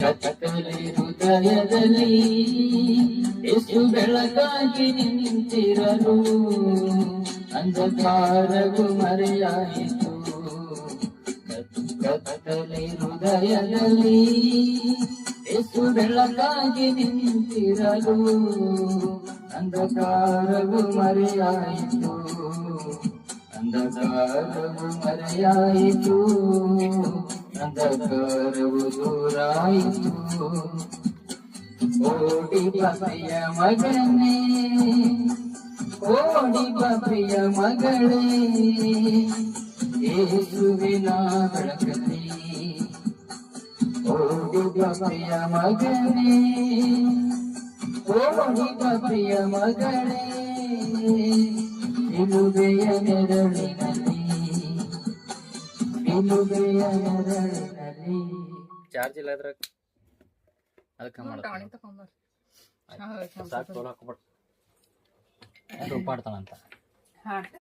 ಕತ್ತಲೆ ಹೃದಯದಲ್ಲಿ ಎಷ್ಟು ಬೆಳಕಾಗಿ ನಿಂತಿರಲು ಅಂಧಕಾರವು ಮರೆಯಾಯಿತು. ಕತ್ತಲೆ ಹೃದಯದಲ್ಲಿ ಎಷ್ಟು ಬೆಳಕಾಗಿ ನಿಂತಿರಲು ಅಂಧಕಾರವು ಮರೆಯಾಯಿತು. ಅಂಧಕಾರವು ಮರೆಯಾಯಿತು. ಅಂಧಕಾರವು ದೂರಾಯಿತು ಓಡಿ ಬಸೆಯ ಮಗನೇ ಓಡಿ ಬಸೆಯ ಮಗಳೇ ಯೇಸುವಿನ ಬೆಳಕಲ್ಲಿ ಓಡಿ ಬಸೆಯ ಮಗನೇ ಓಡಿ ಬಸೆಯ ಮಗಳೇ ನಿಲುಬೆಯ ನೆರಳಿನಲ್ಲಿ ನಿಲುಬೆಯ ನೆರಳಿನಲ್ಲಿ ಚಾರ್ಜ್ ಇಲ್ಲ ಅದ್ರಾಗ ಅದಕ್ಕೆ ಸಾಕು ತೋಲ್ ಹಾಕ್ಬಿಟ್ಟು ರೂಪಾಡ್ತಾನಂತ